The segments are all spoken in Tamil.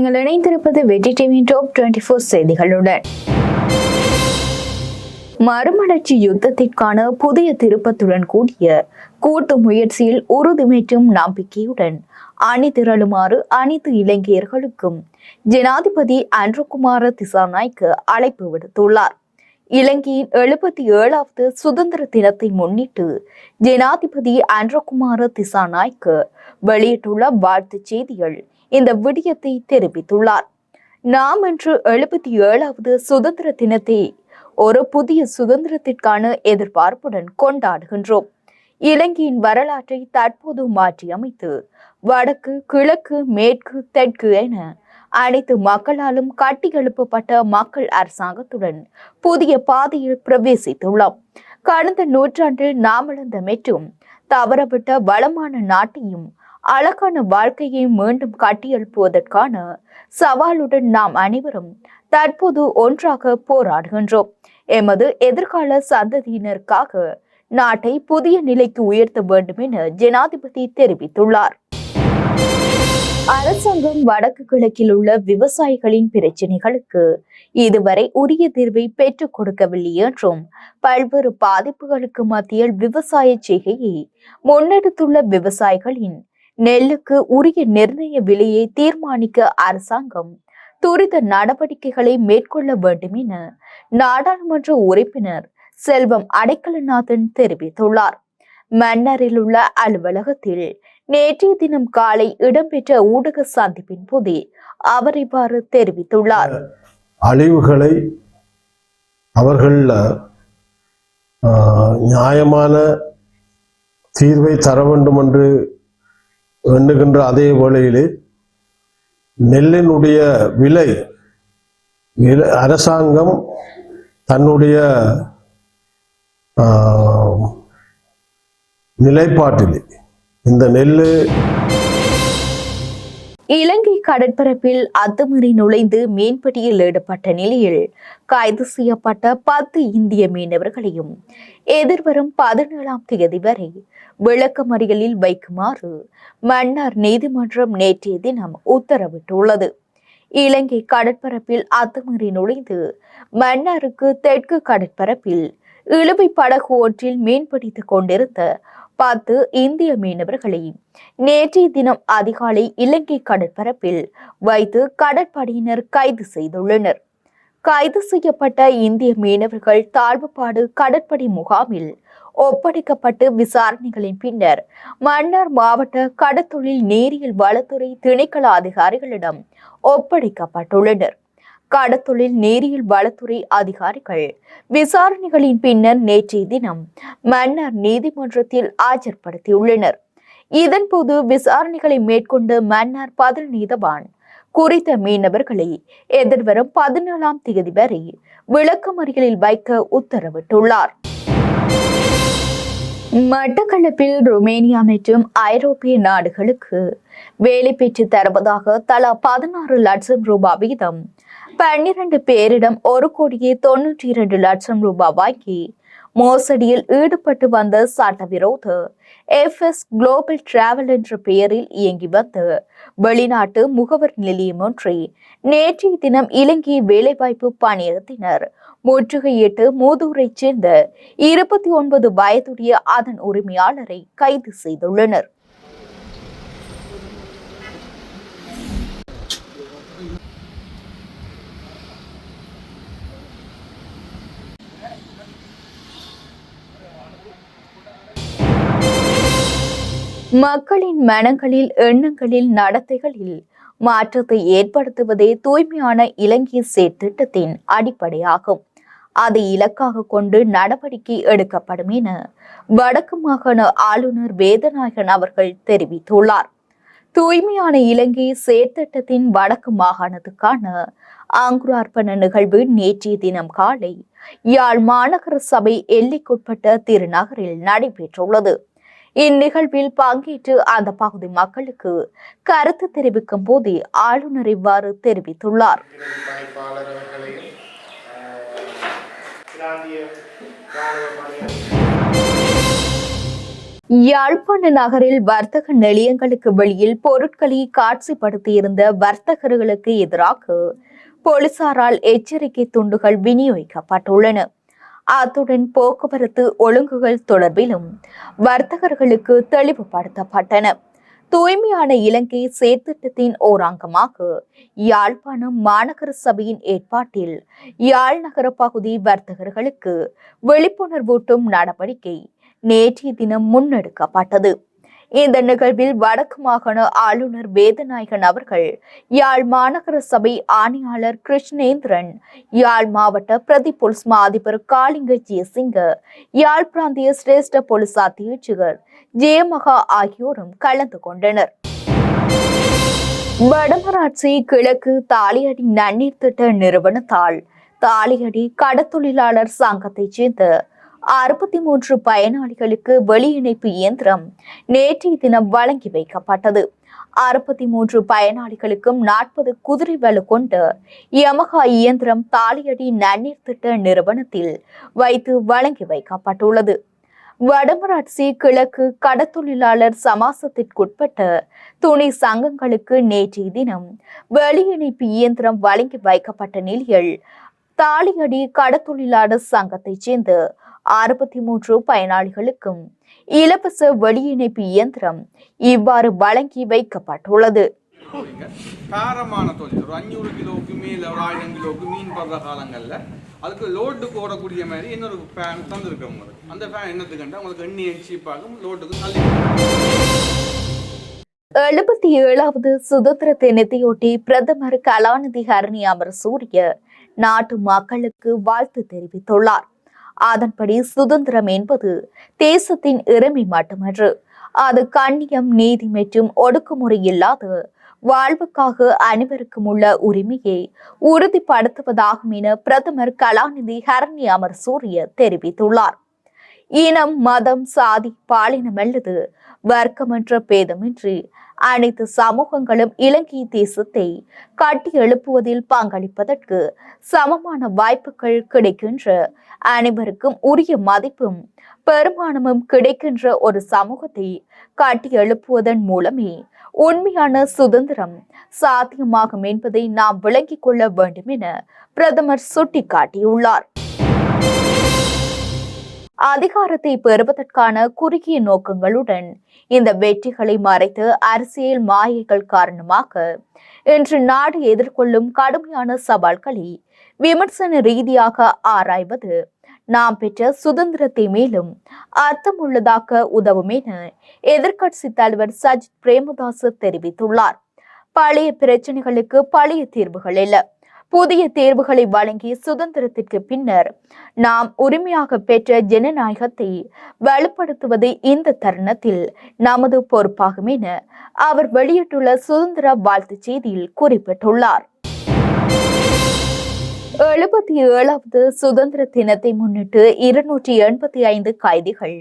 நீங்கள் இணைந்திருப்பது வெற்றி டிவி டாப் டுவெண்டி ஃபோர் செய்திகளுடன். மறுமலர்ச்சி யுத்தத்திற்கான புதிய திருப்பத்துடன் கூடிய கூட்டு முயற்சியில் உறுதிமேற்றும் நம்பிக்கையுடன் அணி திரளுமாறு அனைத்து இளைஞர்களுக்கும் ஜனாதிபதி அன்ருகுமார திசாநாய்க்கு அழைப்பு விடுத்துள்ளார். இலங்கையின் எழுபத்தி ஏழாவது சுதந்திர தினத்தை முன்னிட்டு ஜனாதிபதி அன்றகுமார திசாநாய்க்கு வெளியிட்டுள்ள வாழ்த்துச் செய்திகள் இந்த விடயத்தை தெரிவித்துள்ளார். நாம் இன்று எழுபத்தி ஏழாவது சுதந்திர தினத்தை ஒரு புதிய சுதந்திரத்திற்கான எதிர்பார்ப்புடன் கொண்டாடுகின்றோம். இலங்கையின் வரலாற்றை தற்போது மாற்றி அமைத்து வடக்கு கிழக்கு மேற்கு தெற்கு என அனைத்து மக்களாலும் கட்டியெழுப்பப்பட்ட மக்கள் அரசாங்கத்துடன் புதிய பாதையில் பிரவேசித்துள்ளோம். கடந்த நூற்றாண்டில் நாமிழந்த மற்றும் தவறவிட்ட வளமான நாட்டையும் அழகான வாழ்க்கையை மீண்டும் கட்டியெழுப்புவதற்கான சவாலுடன் நாம் அனைவரும் தற்போது ஒன்றாக போராடுகின்றோம். எமது எதிர்கால சந்ததியினருக்காக நாட்டை புதிய நிலைக்கு உயர்த்த வேண்டும் என ஜனாதிபதி தெரிவித்துள்ளார். அரசாங்கம் வடக்கு கிழக்கில் உள்ள விவசாயிகளின் பிரச்சினைகளுக்கு இதுவரை உரிய தீர்வை பெற்றுக் கொடுக்கவில்லை என்றும் பல்வேறு பாதிப்புகளுக்கு மத்தியில் விவசாய செய்கையை முன்னெடுத்துள்ள விவசாயிகளின் நெல்லுக்கு உரிய நிர்ணய விலையை தீர்மானிக்க அரசாங்கம் துரித நடவடிக்கைகளை மேற்கொள்ள வேண்டும் என நாடாளுமன்ற உறுப்பினர் செல்வம் அடைக்கலநாதன் தெரிவித்துள்ளார். மன்னரில் உள்ள அலுவலகத்தில் நேற்றைய தினம் காலை இடம்பெற்ற ஊடக சந்திப்பின் போது அவர் இவ்வாறு தெரிவித்துள்ளார். அழிவுகளை அவர்கள் நியாயமான தீர்வை தர வேண்டும் என்று எண்ணுகின்ற அதே வேளையிலே நெல்லினுடைய விலை விலை- அரசாங்கம் தன்னுடைய நிலைப்பாட்டிலே இந்த நெல் இலங்கை கடற்பரப்பில் அத்துமீறி நுழைந்து மீன்பிடியில் ஈடுபட்ட நிலையில் கைது செய்யப்பட்ட பத்து இந்திய மீனவர்களையும் எதிர்வரும் பதினேழாம் தேதி வரை விளக்கமறியலில் வைக்குமாறு மன்னார் நீதிமன்றம் நேற்றைய தினம் உத்தரவிட்டுள்ளது. இலங்கை கடற்பரப்பில் அத்துமீறி நுழைந்து மன்னாருக்கு தெற்கு கடற்பரப்பில் இழுவை படகு ஒன்றில் மீன்பிடித்துக் கொண்டிருந்த பத்து இந்திய மீனவர்களை நேற்றைய தினம் அதிகாலை இலங்கை கடற்பரப்பில் வைத்து கடற்படையினர் கைது செய்துள்ளனர். கைது செய்யப்பட்ட இந்திய மீனவர்கள் தாழ்வுபாடு கடற்படை முகாமில் ஒப்படைக்கப்பட்டு விசாரணைகளின் பின்னர் மன்னார் மாவட்ட கடத்தொழில் நேரியல் வளத்துறை திணைக்கள அதிகாரிகளிடம் ஒப்படைக்கப்பட்டுள்ளனர். கடத்தொழில் நேரியல் வளத்துறை அதிகாரிகள். விசாரணைகளின் பின்னர் நேற்றைய தினம் மன்னர் நீதிமன்றத்தில் ஆஜர்படுத்தியுள்ளனர். இதன்போது விசாரணைகளை மேற்கொண்ட மன்னார் பதில் நீதவான் குறித்த மீனவர்களை எதிர்வரும் பதினேழாம் தேதி வரை விளக்கமறிகளில் வைக்க உத்தரவிட்டுள்ளார். மட்டக்களப்பில் ருமேனியா மற்றும் ஐரோப்பிய நாடுகளுக்கு வேலை பெற்று தருவதாக தலா பதினாறு லட்சம் ரூபாய் வீதம் பன்னிரண்டு பேரிடம் ஒரு கோடியே தொன்னூற்றி இரண்டு லட்சம் ரூபாய் வாங்கி மோசடியில் ஈடுபட்டு வந்த சட்டவிரோத எஃப்எஸ் குளோபல் டிராவல் என்ற பெயரில் இயங்கி வந்த வெளிநாட்டு முகவர் நிலையம் ஒன்றை நேற்றைய தினம் இலங்கை வேலைவாய்ப்பு பணியகத்தினர் முற்றுகையிட்டு மூதூரைச் சேர்ந்த இருபத்தி ஒன்பது வயதுடைய அதன் உரிமையாளரை கைது செய்துள்ளனர். மக்களின் மனங்களில் எண்ணங்களில் நடத்தைகளில் மாற்றத்தை ஏற்படுத்துவதே தூய்மையான இலங்கை செயற்திட்டத்தின் அடிப்படையாகும். அதை இலக்காக கொண்டு நடவடிக்கை எடுக்கப்படும் என வடக்கு மாகாண ஆளுநர் வேதநாயகன் அவர்கள் தெரிவித்துள்ளார். தூய்மையான இலங்கை செயற்திட்டத்தின் வடக்கு மாகாணத்துக்கான ஆங்குரார்ப்பண நிகழ்வு நேற்றைய தினம் காலை யாழ் மாநகர சபை எல்லைக்குட்பட்ட திருநகரில் நடைபெற்றுள்ளது. இந்நிகழ்வில் பங்கேற்று அந்த பகுதி மக்களுக்கு கருத்து தெரிவிக்கும் போதே ஆளுநர் இவ்வாறு தெரிவித்துள்ளார். யாழ்ப்பாண நகரில் வர்த்தக நிலையங்களுக்கு வெளியில் பொருட்களை காட்சிப்படுத்தியிருந்த வர்த்தகர்களுக்கு எதிராக போலீசாரால் எச்சரிக்கை துண்டுகள் விநியோகிக்கப்பட்டுள்ளன. அத்துடன் போக்குவரத்து ஒழுங்குகள் தொடர்பிலும் வர்த்தகர்களுக்கு தெளிவுபடுத்தப்பட்டன. தூய்மையான இலங்கை செயற்திட்டத்தின் ஓர் அங்கமாக யாழ்ப்பாணம் மாநகர சபையின் ஏற்பாட்டில் யாழ் நகர பகுதி வர்த்தகர்களுக்கு விழிப்புணர்வூட்டும் நடவடிக்கை நேற்றைய தினம் முன்னெடுக்கப்பட்டது. இந்த நிகழ்வில் வடக்கு மாகாண ஆளுநர் வேதநாயகன் அவர்கள் யாழ் மாநகர சபை ஆணையாளர் கிருஷ்ணேந்திரன் யாழ் மாவட்ட பிரதி போலீஸ் மா அதிபர் காளிங்க ஜெயசிங்க யாழ் பிராந்திய சிரேஷ்ட போலீஸ் அத்தியட்சகர் ஜெயமகா ஆகியோரும் கலந்து கொண்டனர். வடமராட்சி கிழக்கு தாலியடி நன்னீர் திட்ட நிறுவனத்தால் தாலியடி கடத்தொழிலாளர் சங்கத்தைச் சேர்ந்த அறுபத்தி மூன்று பயனாளிகளுக்கு வெளியிணைப்பு இயந்திரம் நேற்றைய தினம் வழங்கி வைக்கப்பட்டது. அறுபத்தி மூன்று பயனாளிகளுக்கும் நாற்பது குதிரை வலு கொண்ட யமகா இயந்திரம் தாலியடி நன்னீர் திட்ட நிறுவனத்தில் வைத்து வழங்கி வைக்கப்பட்டுள்ளது. வடமராட்சி கிழக்கு கடத்தொழிலாளர் சமாசத்திற்குட்பட்ட துணை சங்கங்களுக்கு நேற்றைய தினம் வெளியிணைப்பு இயந்திரம் வழங்கி வைக்கப்பட்ட நிலையில் தாலியடி கடத்தொழிலாளர் சங்கத்தைச் சேர்ந்த அறுபத்தி மூன்று பயனாளிகளுக்கும் இலவச வெளியிணைப்பு இயந்திரம் இவ்வாறு வழங்கி வைக்கப்பட்டுள்ளது. போறீங்க பாரமான தொழில். ஒரு அஞ்சூறு கிலோவுக்கு மேல ஒரு ஆயிரம் கிலோவுக்கு மீன் படுற காலங்கள்ல அதுக்கு லோட்டுக்கு ஓடக்கூடிய மாதிரி இன்னொரு ஃபேன் தந்துருக்கோம் உங்களுக்கு அந்த ஃபேன் என்னத்துக்குண்டா உங்களுக்கு எண்ணெய் சீப்பாகும் லோட்டுக்கு தள்ளி எழுபத்தி ஏழாவது சுதந்திர தினத்தையொட்டி பிரதமர் கலாநிதி ஹரணி அமரசூரிய நாட்டு மக்களுக்கு வாழ்த்து தெரிவித்துள்ளார். அதன்படி சுதந்திரம் என்பது தேசத்தின் இறைமை மட்டுமன்று. அது கண்ணியம் நீதி மற்றும் ஒடுக்குமுறை இல்லாத வாழ்வுக்காக அனைவருக்கும் உள்ள உரிமையை உறுதிப்படுத்துவதாகும் என பிரதமர் கலாநிதி ஹரணி அமர் சூரிய தெரிவித்துள்ளார். இனம் மதம் சாதி பாலினம் அல்லது வர்க்கமற்ற பேதமின்றி அனைத்து சமூகங்களும் இலங்கை தேசத்தை கட்டி எழுப்புவதில் பங்களிப்பதற்கு சமமான வாய்ப்புகள் கிடைக்கின்ற அனைவருக்கும் உரிய மதிப்பும் பெருமானமும் கிடைக்கின்ற ஒரு சமூகத்தை கட்டி எழுப்புவதன் மூலமே உண்மையான சுதந்திரம் சாத்தியமாகும் என்பதை நாம் விளங்கிக் கொள்ள வேண்டும் என பிரதமர் சுட்டிக்காட்டியுள்ளார். அதிகாரத்தை பெறுவதற்கான குறுகிய நோக்கங்களுடன் இந்த வெற்றிகளை மறைத்து அரசியல் மாயைகள் காரணமாக இன்று நாடு எதிர்கொள்ளும் கடுமையான சவால்களை விமர்சன ரீதியாக ஆராய்வது நாம் பெற்ற சுதந்திரத்தை மேலும் அர்த்தமுள்ளதாக்க உதவும் என எதிர்க்கட்சி தலைவர் சஜித் பிரேமதாச தெரிவித்துள்ளார். பழைய பிரச்சனைகளுக்கு பழைய தீர்வுகள் இல்லை. புதிய தேர்வுகளை வழங்கி சுதந்திரத்திற்கு பின்னர் நாம் உரிமையாக பெற்ற ஜனநாயகத்தை வலுப்படுத்துவது இந்த தருணத்தில் நமது பொறுப்பாகும் என அவர் வெளியிட்டுள்ள சுதந்திர வாழ்த்துச் செய்தியில் குறிப்பிட்டுள்ளார். எழுபத்தி ஏழாவது சுதந்திர தினத்தை முன்னிட்டு இருநூற்றி எண்பத்தி ஐந்து கைதிகள்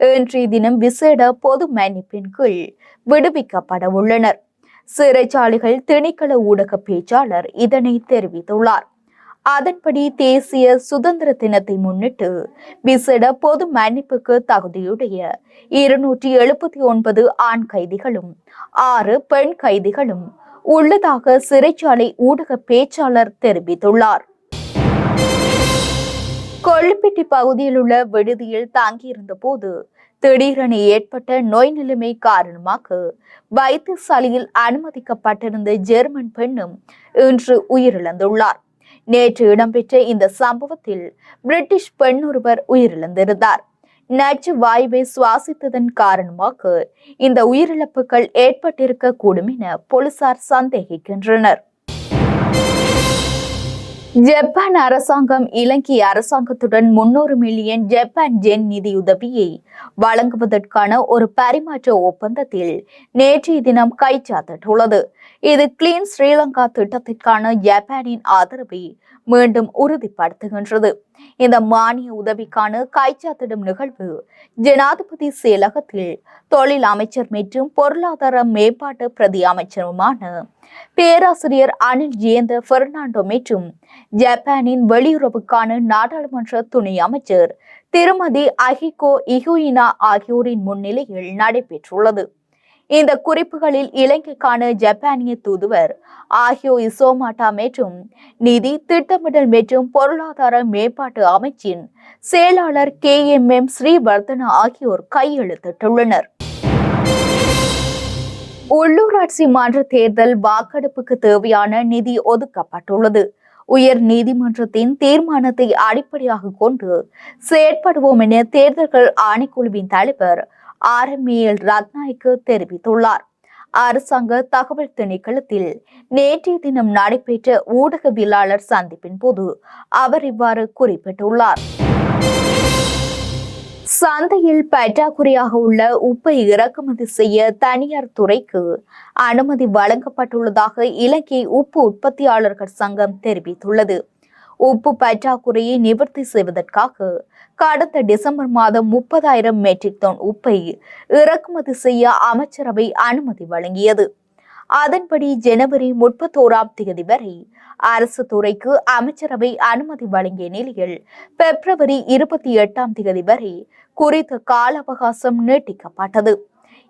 இன்றைய தினம் விசேட பொது மன்னிப்பின் கீழ் விடுவிக்கப்பட உள்ளனர். சிறைச்சாலைகள் திணைக்கள ஊடக பேச்சாளர் இதனை தெரிவித்துள்ளார். அதன்படி தேசிய சுதந்திர தினத்தை முன்னிட்டு விசேட பொது மன்னிப்புக்கு தகுதியுடைய இருநூற்றி எழுபத்தி ஒன்பது ஆண் கைதிகளும் ஆறு பெண் கைதிகளும் உள்ளதாக சிறைச்சாலை ஊடக பேச்சாளர் தெரிவித்துள்ளார். கொள்ளுப்பட்டி பகுதியில் உள்ள விடுதியில் தங்கியிருந்த போது திடீரென ஏற்பட்ட நோய் நிலைமை காரணமாக வைத்தியசாலையில் அனுமதிக்கப்பட்டிருந்த ஜெர்மன் பெண்ணும் இன்று உயிரிழந்துள்ளார். நேற்று இடம்பெற்ற இந்த சம்பவத்தில் பிரிட்டிஷ் பெண் ஒருவர் உயிரிழந்திருந்தார். நச்சு வாயுவை சுவாசித்ததன் காரணமாக இந்த உயிரிழப்புகள் ஏற்பட்டிருக்க கூடும் என போலீசார் சந்தேகிக்கின்றனர். ஜப்பான் அரசாங்கம் இலங்கை அரசாங்கத்துடன் முன்னூறு மில்லியன் ஜப்பான் ஜென் நிதியுதவியை வழங்குவதற்கான ஒரு பரிமாற்ற ஒப்பந்தத்தில் நேற்றைய தினம் கைச்சாத்திட்டுள்ளது. இது கிளீன் ஸ்ரீலங்கா திட்டத்திற்கான ஜப்பானின் ஆதரவை மீண்டும் உறுதிப்படுத்துகின்றது. இந்த மானிய உதவிக்கான கைச்சாத்திடும் நிகழ்வு ஜனாதிபதி செயலகத்தில் தொழில் அமைச்சர் மற்றும் பொருளாதார மேம்பாட்டு பிரதி அமைச்சருமான பேராசிரியர் அனில் ஜேந்த பெர்னாண்டோ மற்றும் ஜப்பானின் வெளியுறவுக்கான நாடாளுமன்ற துணை அமைச்சர் திருமதி அஹிகோ இகுயினா ஆகியோரின் முன்னிலையில் நடைபெற்றுள்ளது. இந்த குறிப்புகளில் இலங்கைக்கான ஜப்பானிய தூதுவர் ஆகியோ இசோமாட்டா மற்றும் நிதி திட்டமிடல் மற்றும் பொருளாதார மேம்பாட்டு அமைச்சின் செயலாளர் கே எம் எம் ஸ்ரீவர்தனா ஆகியோர் கையெழுத்திட்டுள்ளனர். உள்ளூராட்சி மன்ற தேர்தல் வாக்கெடுப்புக்கு தேவையான நிதி ஒதுக்கப்பட்டுள்ளது. உயர் நீதிமன்றத்தின் தீர்மானத்தை அடிப்படையாக கொண்டு செயற்படுவோம் என தேர்தல்கள் ஆணைக்குழுவின் தலைவர் ஆர். எம். எல் ரத்நாய்க்கு தெரிவித்துள்ளார். அரசாங்க தகவல் திணைக்களத்தில் நேற்றைய தினம் நடைபெற்ற ஊடகவியலாளர் சந்திப்பின் போது அவர் இவ்வாறு குறிப்பிட்டுள்ளார். சந்தையில் பற்றாக்குறையாக உள்ள உப்பை இறக்குமதி செய்ய தனியார் துறைக்கு அனுமதி வழங்கப்பட்டுள்ளதாக இலங்கை உப்பு உற்பத்தியாளர்கள் சங்கம் தெரிவித்துள்ளது. உப்பு பற்றாக்குறையை நிவர்த்தி செய்வதற்காக கடந்த டிசம்பர் மாதம் முப்பதாயிரம் மெட்ரிக் டன் உப்பை இறக்குமதி செய்ய அமைச்சரவை அனுமதி வழங்கியது. அதன்படி ஜனவரி முப்பத்தோராம் தேதி வரை அரசு துறைக்கு அமைச்சரவை அனுமதி வழங்கிய நிலையில் பிப்ரவரி இருபத்தி எட்டாம் தேதி வரை குறித்த கால அவகாசம் நீட்டிக்கப்பட்டது.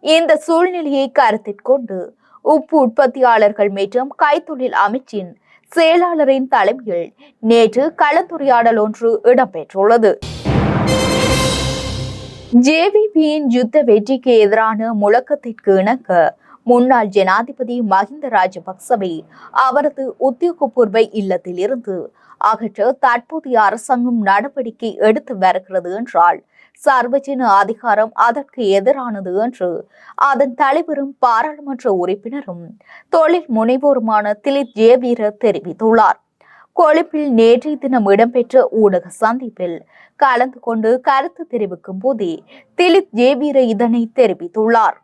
இந்த சூழ்நிலையை கருத்தில் கொண்டு உப்பு உற்பத்தியாளர்கள் மற்றும் கைத்தொழில் அமைச்சின் செயலாளரின் தலைமையில் நேற்று கலந்துரையாடல் ஒன்று இடம்பெற்றுள்ளது. ஜேவிபியின் யுத்த வெற்றிக்கு எதிரான முழக்கத்திற்கு இணங்க முன்னாள் ஜனாதிபதி மஹிந்த ராஜபக்சவை அவரது உத்தியோகபூர்வ இல்லத்தில் இருந்து அகற்ற தற்போதைய அரசாங்கம் நடவடிக்கை எடுத்து வருகிறது என்றால் சர்வஜன அதிகாரம் அதற்கு எதிரானது என்று அதன் தலைவரும் பாராளுமன்ற உறுப்பினரும் தொழில் முனைவோருமான திலித் ஜேவீர தெரிவித்துள்ளார். கொழும்பில் நேற்றைய தினம் இடம்பெற்ற ஊடக சந்திப்பில் கலந்து கொண்டு கருத்து தெரிவிக்கும் போதே திலித் ஜேவீர இதனை தெரிவித்துள்ளார்.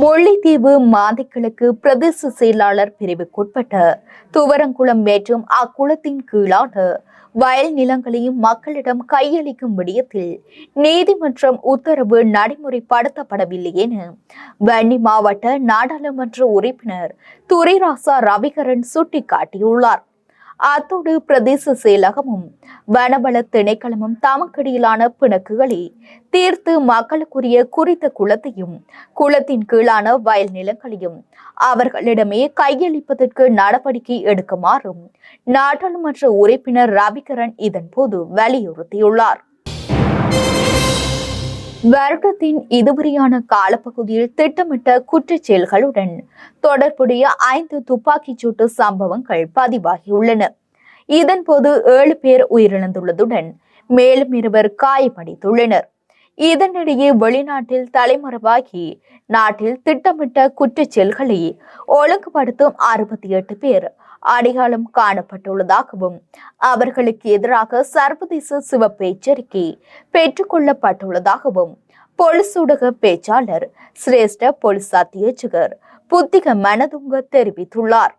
முல்லைத்தீவு மாதிக்கிழக்கு பிரதேச செயலாளர் பிரிவுக்குட்பட்ட துவரங்குளம் மற்றும் அக்குளத்தின் கீழான வயல் நிலங்களையும் மக்களிடம் கையளிக்கும் விடயத்தில் நீதிமன்றம் உத்தரவு நடைமுறைப்படுத்தப்படவில்லை என வன்னி மாவட்ட நாடாளுமன்ற உறுப்பினர் துரைராசா ரவிகரன் சுட்டிக்காட்டியுள்ளார். அத்தோடு பிரதேச செயலகமும் வனவள திணைக்களமும் தமக்கடியிலான பிணக்குகளை தீர்த்து மக்களுக்குரிய குறித்த குளத்தையும் குளத்தின் கீழான வயல் நிலங்களையும் அவர்களிடமே கையளிப்பதற்கு நடவடிக்கை எடுக்குமாறும் நாடாளுமன்ற உறுப்பினர் ரவிகரன் இதன்போது வலியுறுத்தியுள்ளார். வருடத்தின் இதுவரையான காலப்பகுதியில் திட்டமிட்ட குற்றச் செயல்களுடன் தொடர்புடைய ஐந்து துப்பாக்கிச் சூட்டு சம்பவங்கள் பதிவாகியுள்ளன. இதன்போது ஏழு பேர் உயிரிழந்துள்ளதுடன் மேலும் இருவர் காயமடைந்துள்ளனர். இதனிடையே வெளிநாட்டில் தலைமறைவாகி நாட்டில் திட்டமிட்ட குற்றச் செயல்களை ஒழுங்குபடுத்தும் அறுபத்தி எட்டு பேர் அடையாளம் காணப்பட்டுள்ளதாகவும் அவர்களுக்கு எதிராக சர்வதேச சிவப்பு எச்சரிக்கை பெற்றுக்கொள்ளப்பட்டுள்ளதாகவும் பொலிஸ் ஊடக பேச்சாளர் சிரேஷ்ட பொலிஸ் அத்தியட்சகர் புத்திக மனதுங்க தெரிவித்துள்ளார்.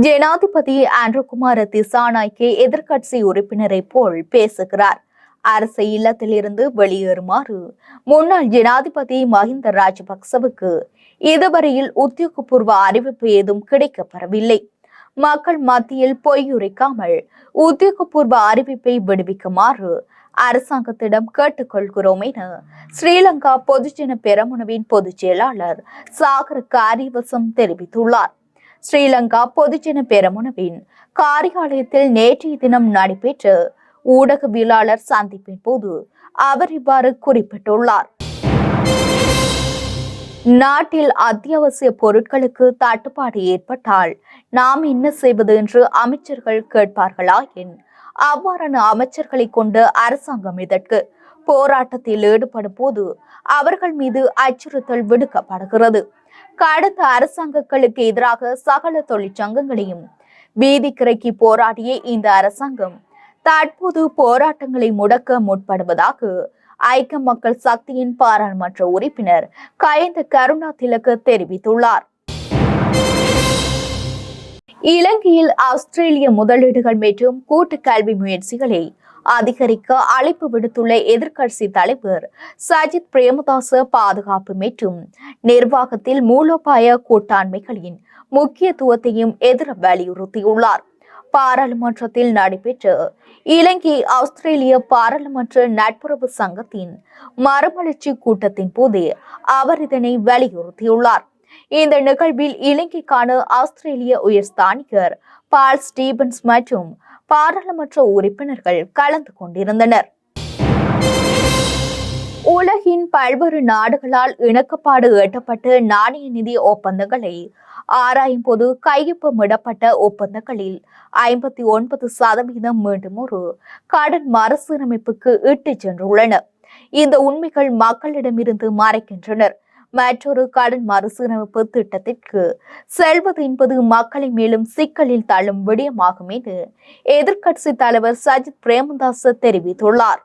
ஜனாதிபதி ஆண்ட்ரகுமார திசாநாய்க்கே எதிர்க்கட்சி உறுப்பினரை போல் பேசுகிறார். அரசு இல்லத்திலிருந்து வெளியேறுமாறு முன்னாள் ஜனாதிபதி மஹிந்த ராஜபக்சவுக்கு இதுவரையில் உத்தியோகபூர்வ அறிவிப்பு ஏதும் கிடைக்கப்பெறவில்லை. மக்கள் மத்தியில் பொய்யுரைக்காமல் உத்தியோகபூர்வ அறிவிப்பை விடுவிக்குமாறு அரசாங்கத்திடம் கேட்டுக்கொள்கிறோம் என ஸ்ரீலங்கா பொதுஜன பெரமுனவின் பொதுச் செயலாளர் சாகர் காரிவசம் தெரிவித்துள்ளார். ஸ்ரீலங்கா பொதுஜன பெரமுனவின் காரியாலயத்தில் நேற்றைய தினம் நடைபெற்ற ஊடகவியலாளர் சந்திப்பின் போது அவர் இவ்வாறு குறிப்பிட்டுள்ளார். நாட்டில் அத்தியாவசிய பொருட்களுக்கு தட்டுப்பாடு ஏற்பட்டால் நாம் என்ன செய்வது என்று அமைச்சர்கள் கேட்பார்களா என்? அவ்வாறான அமைச்சர்களை கொண்டு அரசாங்கம் இதற்கு போராட்டத்தில் ஈடுபடும் போது அவர்கள் மீது அச்சுறுத்தல் விடுக்கப்படுகிறது. கடந்த அரசாங்கங்களுக்கு எதிராக சகல தொழிற்சங்கங்களையும் வீதிக்கிறக்கி போராடிய இந்த அரசாங்கம் தற்போது போராட்டங்களை முடக்க முற்படுவதாக ஐக்கிய மக்கள் சக்தியின் பாராளுமன்ற உறுப்பினர் கயந்த கருணா திலக்கு தெரிவித்துள்ளார். இலங்கையில் ஆஸ்திரேலிய முதலீடுகள் மற்றும் கூட்டு கல்வி முயற்சிகளை அதிகரிக்க அழைப்பு விடுத்துள்ள எதிர்க்கட்சி தலைவர் சஜித் பிரேமதாச பாதுகாப்பு மற்றும் நிர்வாகத்தில் மூலோபாய கூட்டாண்மைகளின் முக்கியத்துவத்தையும் எதிர வலியுறுத்தியுள்ளார். பாராளுமன்றத்தில் நடைபெற்ற இலங்கை ஆஸ்திரேலிய பாராளுமன்ற நட்புறவு சங்கத்தின் மறுமலர்ச்சி கூட்டத்தின் போது அவர் இதனை வலியுறுத்தியுள்ளார். இந்த நிகழ்வில் இலங்கைக்கான ஆஸ்திரேலிய உயர்ஸ்தானிகர் பால் ஸ்டீபன்ஸ் மற்றும் பாராளுமன்ற உறுப்பினர்கள் கலந்து கொண்டிருந்தனர். உலகின் பல்வேறு நாடுகளால் இணக்கப்பாடு எட்டப்பட்ட நாணய நிதி ஒப்பந்தங்களை ஆராயும் போது கையொப்பமிடப்பட்ட ஒப்பந்தங்களில் ஐம்பத்தி ஒன்பது சதவீதம் மீண்டும் ஒரு கடன் மறுசீரமைப்புக்கு இட்டுச் சென்றுள்ளன இந்த உண்மைகள் மக்களிடமிருந்து மறைக்கின்றனர். மற்றொரு கடன் மறுசீரமைப்பு திட்டத்திற்கு செல்வது என்பது மக்களை மேலும் சிக்கலில் தள்ளும் விடயமாகும் என எதிர்க்கட்சி தலைவர் சஜித் பிரேமதாஸ் தெரிவித்துள்ளார்.